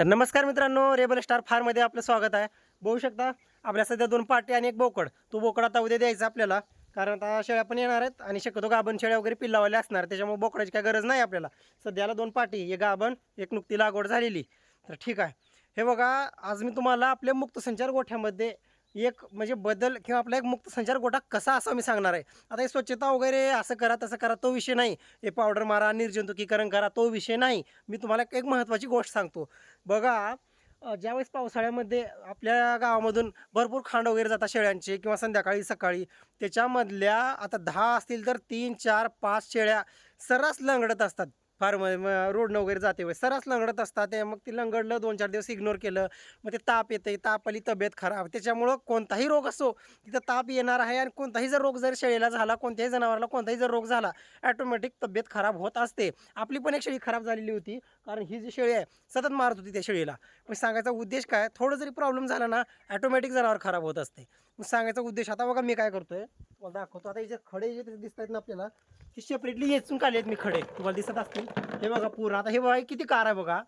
तर नमस्कार मित्रांनो रेबल स्टार फार्ममध्ये आपलं स्वागत आहे. बघू शकता आपल्या सध्या दोन पाटी आणि एक बोकड. तो बोकड आता उद्या द्यायचा आपल्याला. कारण आता शेळ्या पण येणार आहेत आणि शक्यतो गाभण शेळ्या वगैरे पिल्लावाल्या असणार. त्याच्यामुळे बोकडाची काय गरज नाही आपल्याला. सध्याला दोन पाटी एक गाभण एक नुकती लागवड झालेली. तर ठीक आहे. हे बघा आज मी तुम्हाला आपल्या मुक्त संचार गोठ्यामध्ये एक म्हणजे बदल किंवा आपला एक मुक्त संचार गोठा कसा असा मी सांगणार आहे. आता हे स्वच्छता वगैरे असं करा तसं करा तो विषय नाही. हे पावडर मारा निर्जंतुकीकरण करा तो विषय नाही. मी तुम्हाला एक महत्त्वाची गोष्ट सांगतो. बघा ज्यावेळेस पावसाळ्यामध्ये आपल्या गावामधून भरपूर खांड वगैरे जातात शेळ्यांचे किंवा संध्याकाळी सकाळी त्याच्यामधल्या आता दहा असतील तर तीन चार पाच शेळ्या सर्रास लंगडत असतात. फार रोडनं वगैरे जाते वेळेस सर्रास लंगडत असतात ते मग ती लंगडलं दोन चार दिवस इग्नोर केलं मग ते ताप येते ताप आली तब्येत खराब. त्याच्यामुळं कोणताही रोग असो तिथं ताप येणार आहे आणि कोणताही जर रोग जर शेळीला झाला कोणत्याही जनावराला कोणताही जर रोग झाला ॲटोमॅटिक तब्येत खराब होत असते. आपली पण एक शेळी खराब झालेली होती कारण ही जी शेळी आहे सतत मारत होती त्या शेळीला. मग सांगायचा उद्देश काय थोडं जरी प्रॉब्लेम झाला ना ॲटोमॅटिक जनावर खराब होत असते. मग सांगायचा उद्देश आता बघा मी काय करतोय. तुम्हाला दाखवतो. आता हे जे खडे जे दिसत आहेत ना आपल्याला ते सेपरेटली येचून काढले आहेत मी खडे. तुम्हाला दिसत असतील. हे बघा पूर्ण आता हे बघा हे किती कार आहे बघा.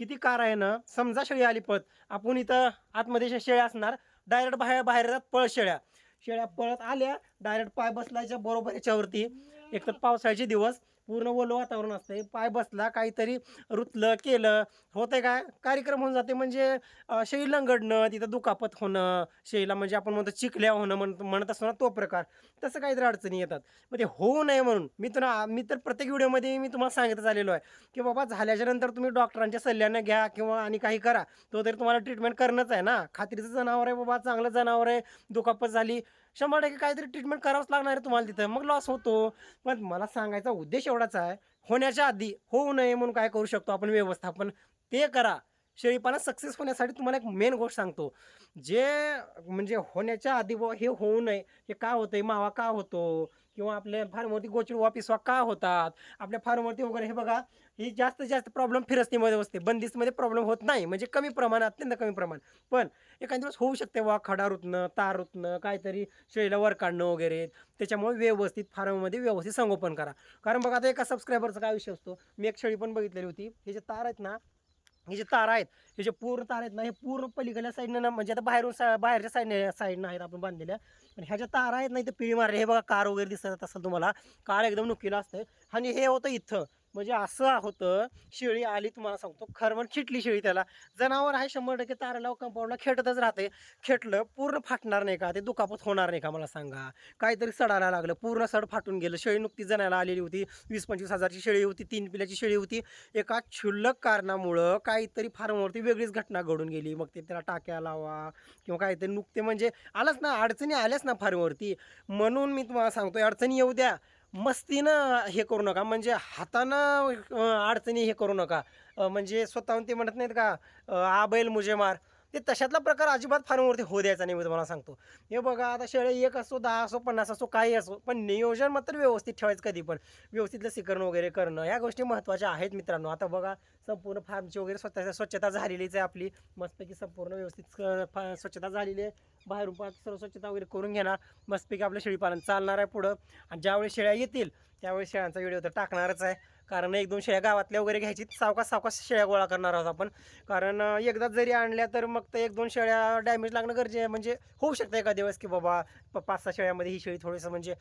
किती कार आहे ना. समजा शेळी आली पळत. आपण इथं आतमध्ये शेळ्या असणार डायरेक्ट बाहेर बाहेर येतात पळ शेळ्या. शेळ्या पळत आल्या डायरेक्ट पाय बसलायच्या बरोबर याच्यावरती. एक तर पावसाळ्याचे दिवस. पूर्ण ओलं वातावरण असतंय. पाय बसला काहीतरी रुतलं केलं. होतंय काय? कार्यक्रम होऊन जाते म्हणजे अं, शेळी लंगडणं तिथं दुखापत होणं शेळीला म्हणजे आपण म्हणतो चिकल्या होणं म्हणत म्हणत असतो ना तो प्रकार. तसं काहीतरी अडचणी येतात. मग ते होऊ नये म्हणून मी तुला मी तर प्रत्येक व्हिडिओमध्ये मी तुम्हाला सांगत आलेलो आहे की बाबा झाल्याच्यानंतर तुम्ही डॉक्टरांच्या सल्ल्यानं घ्या किंवा आणि काही करा. तो तरी तुम्हाला ट्रीटमेंट करणंच आहे ना. खात्रीचं जनावर आहे बाबा चांगलं जनावर आहे दुखापत झाली शंभर टक्के काहीतरी ट्रीटमेंट करावंच लागणार आहे तुम्हाला तिथं. मग लॉस होतो. पण मला सांगायचा उद्देश एवढाच आहे होण्याच्या आधी होऊ नये म्हणून काय करू शकतो आपण व्यवस्थापन? ते करा. शेळीपालन सक्सेस होण्यासाठी तुम्हाला एक मेन गोष्ट सांगतो. जे म्हणजे होण्याच्या आधी व हे होऊ नये. हे का होतंय? मावा का होतो? किंवा आपल्या फार्मवरती गोचिड वापिसवा का होतात? आपल्या फार्मवरती वगैरे हे बघा ही जास्त जास्त प्रॉब्लेम फिरस्तीमध्ये असते. बंदिस्तमध्ये प्रॉब्लेम होत नाही. म्हणजे कमी प्रमाण अत्यंत कमी प्रमाण पण एखाद दिवस होऊ शकते वा खडा रुतणं तार रुतणं काहीतरी शेळीला वर काढणं वगैरे. त्याच्यामुळे व्यवस्थित फार्ममध्ये व्यवस्थित संगोपन करा. कारण बघा आता एका सबस्क्रायबरचा काय विषय असतो? मी एक शेळी पण बघितलेली होती. हे जे तार आहेत ना हे जे तार आहेत हे जे पूर्ण तार आहेत ना हे पूर्ण पलीकडल्या साईडनं ना म्हणजे आता बाहेरून सा बाहेरच्या साईडने साईडनं आहेत आपण बांधलेल्या. आणि ह्या ज्या तार आहेत ना इथं पिळी मारले हे बघा कार वगैरे दिसत असेल तुम्हाला. कार एकदम नुकीला असते आणि हे होतं इथं. म्हणजे असं होतं शेळी आली तुम्हाला सांगतो. खरमण खिटली शेळी त्याला. जनावर आहे शंभर टक्के ताराला कंपाऊंडला खेटतच राहते. खेटलं पूर्ण फाटणार नाही का? ते दुखापत होणार नाही का मला सांगा? काहीतरी सडायला लागलं. पूर्ण सड फाटून गेलं. शेळी नुकती जणायला आलेली होती. वीस पंचवीस हजारची शेळी होती. तीन पिल्याची शेळी होती. एका क्षुल्लक कारणामुळं काहीतरी फार्मवरती वेगळीच घटना घडून गेली. मग ते त्याला टाक्या लावा किंवा काहीतरी नुकते म्हणजे आलंच ना अडचणी आल्याच ना फार्मवरती. म्हणून मी तुम्हाला सांगतो अडचणी येऊ द्या. मस्तीनं हे करू नका. म्हणजे हातानं अडचणी हे करू नका. म्हणजे स्वतःहून ते म्हणत नाहीत का आ बैल मुझे मार. ते तशातला प्रकार अजिबात फार्मवरती होऊ द्यायचा नाही मी तुम्हाला सांगतो. हे बघा आता शेळे एक असो दहा असो पन्नास असो काही असो पण नियोजन मात्र व्यवस्थित ठेवायचं कधी पण. व्यवस्थित लसीकरण वगैरे करणं ह्या गोष्टी महत्त्वाच्या आहेत मित्रांनो. आता बघा संपूर्ण फार्मची वगैरे स्वतः स्वच्छता झालेलीच आहे आपली. मस्तपैकी संपूर्ण व्यवस्थित स्वच्छता झालेली आहे. बाहेरून पण सर्व स्वच्छता वगैरे करून घेणार मस्तपैकी आपलं शेळीपालन चालणार आहे पुढं. आणि ज्यावेळी शेळ्या येतील त्यावेळी शेळ्यांचा व्हिडिओ तर टाकणारच आहे. कारण एक दोन शेळ्या गावातल्या वगैरे घ्यायची सावकाश सावकाश शेळ्या गोळा करणार आहोत आपण. कारण एकदा एकदाच जरी आणल्या तर मग ते एक दोन शेळ्या डॅमेज लागणं गरजे आहे. म्हणजे होऊ शकतं एका दिवस की बाबा पाच सहा शेळ्यामध्ये ही शेळी थोडंसं म्हणजे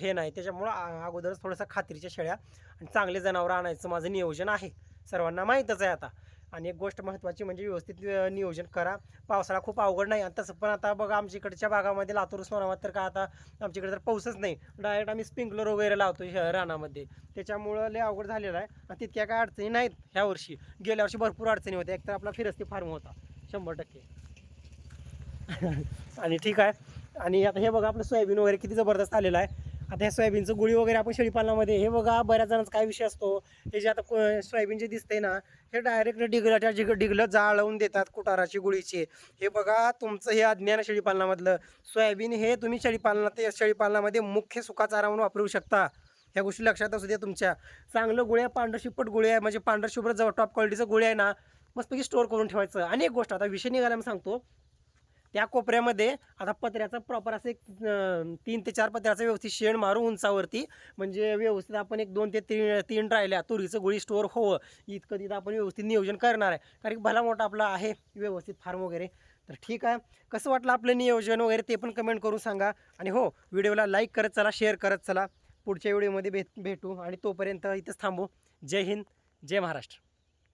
हे नाही. त्याच्यामुळं अगोदरच थोडंसं खात्रीच्या शेळ्या आणि चांगले जनावरं आणायचं माझं नियोजन आहे. सर्वांना माहीतच आहे आता. आणि एक गोष्ट महत्त्वाची म्हणजे व्यवस्थित नियोजन करा. पावसाळा खूप अवघड नाही. आणि तसं पण आता बघा आमच्या इकडच्या भागामध्ये लातूर उस्मानाबाद तर का आता आमच्याकडे तर पाऊसच नाही. डायरेक्ट आम्ही स्प्रिंकलर वगैरे लावतो रानामध्ये. त्याच्यामुळं लय अवघड झालेलं आहे. आणि तितक्या काय अडचणी नाहीत ह्या वर्षी. गेल्या वर्षी भरपूर अडचणी होत्या. एकतर आपला फिरस्ती फार्म होता. शंभर टक्के. आणि ठीक आहे. आणि आता हे बघा आपलं सोयाबीन वगैरे किती जबरदस्त आलेलं आहे. आता या सोयाबीनचं गुळी वगैरे आपण शेळीपालनामध्ये हे बघा बऱ्याच जणांचा काय विषय असतो. हे जे आता को- सोयाबीन जे दिसते ना हे डायरेक्ट डिगलाच्या जिग डिगलं जाळवून देतात कुटाराची गुळीचे. हे बघा तुमचं हे अज्ञान शेळीपालनामधलं. सोयाबीन हे तुम्ही शेळीपालनात शेळीपालनामध्ये मुख्य सुखाचारा म्हणून वापरू शकता. ह्या गोष्टी लक्षात असू द्या तुमच्या. चांगलं गुळ्या पांढरशिपट गुळ्या आहे म्हणजे पांढर जवळ टॉप क्वालिटीचं गुळ्या आहे ना मस्तपैकी स्टोअर करून ठेवायचं. आणि एक गोष्ट आता विषय निघाला मी सांगतो. त्या कोपऱ्यामध्ये आता पत्र्याचं प्रॉपर असं एक तीन ते चार पत्र्याचं व्यवस्थित शेण मारू उंचावरती म्हणजे व्यवस्थित आपण एक दोन ते तीन तीन राहिल्या तुरीचं गोळी स्टोअर होवं. इतकं तिथं आपण व्यवस्थित नियोजन करणार आहे. कारण की भला मोठा आपला आहे व्यवस्थित फार्म वगैरे. तर ठीक आहे. कसं वाटलं आपलं नियोजन वगैरे ते पण कमेंट करून सांगा. आणि हो व्हिडिओला लाईक करत चला शेअर करत चला. पुढच्या व्हिडिओमध्ये भेट भेटू. आणि तोपर्यंत इथंच थांबू. जय हिंद जय महाराष्ट्र.